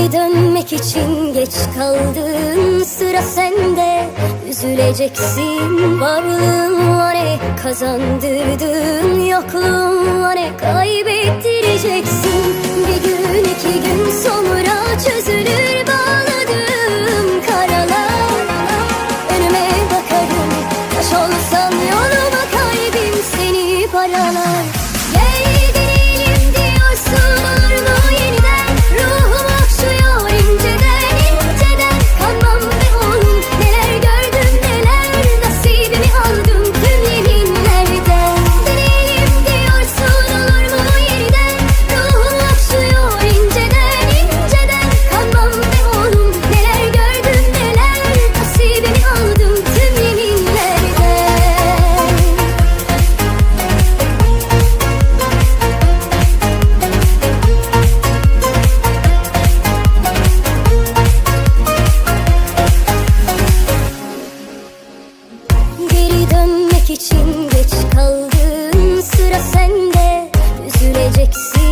Geri dönmek için geç kaldın. Sıra sende. Üzüleceksin. Varlığın var ne kazandırdın? Yokluğun var ne kaybettireceksin? Bir gün iki gün sonra çözülür bağladığım karalar. Önüme bakarım. Taş olsam için geç kaldın. Sıra sende. Üzüleceksin.